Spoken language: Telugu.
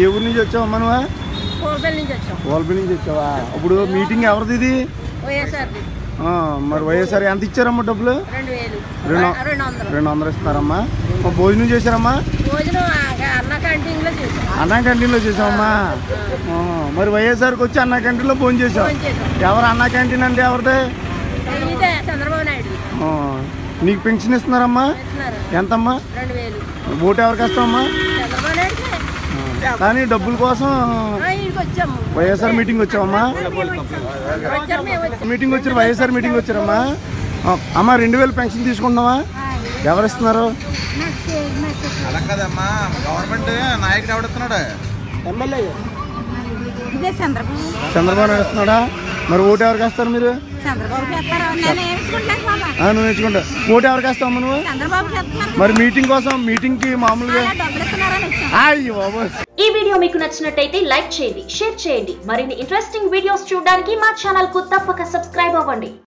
ఏ ఊరి నుంచి వచ్చావమ్మా నువ్వు? కోల్పల్లి నుంచి వచ్చావా? ఇప్పుడు మీటింగ్ ఎవరిది ఇది? మరి వైఎస్ఆర్ ఎంత ఇచ్చారమ్మా డబ్బులు? రెండు వందలు. ఇస్తున్నారమ్మా భోజనం చేశారమ్మా? అన్న క్యాంటీన్లో చేసాం అన్నా క్యాంటీన్లో చేసావమ్మా ఆ, మరి వైఎస్ఆర్కి వచ్చి అన్నా క్యాంటీన్లో భోజనం చేసావు భోజనం చేసాం ఎవరు అన్నా క్యాంటీన్ అంటే ఎవరిదే? నీకు పెన్షన్ ఇస్తున్నారమ్మా? ఇస్తున్నారు. ఎంతమ్మా? ఓటు ఎవరికి ఆ, కానీ డబ్బుల కోసం వైఎస్ఆర్ మీటింగ్ వచ్చావమ్మా? వచ్చారు మేము వచ్చాం మీటింగ్ వచ్చారు వైఎస్ఆర్ మీటింగ్ వచ్చారమ్మా? అమ్మా రెండు వేలు పెన్షన్ తీసుకుంటున్నావా? ఎవరు ఇస్తున్నారు? అలా కదమ్మా గవర్నమెంట్ నాయకుడు ఎవడుతున్నాడు ఇదే చంద్రబాబు. చంద్రబాబు నాయుడు ఇస్తున్నాడా మరి ఓటు ఎవరికి వేస్తారు మీరు? చంద్రబాబుకి నువ్వు నేర్చుకుంటా. ఓటు ఎవరికి వేస్తావమ్మా నువ్వు? మరి మీటింగ్ కోసం మీటింగ్కి మామూలుగా ఈ వీడియో మీకు నచ్చినట్టయితే లైక్ చేయండి షేర్ చేయండి. మరిన్ని ఇంట్రెస్టింగ్ వీడియోస్ చూడడానికి మా ఛానల్కు తప్పక సబ్స్క్రైబ్ అవ్వండి.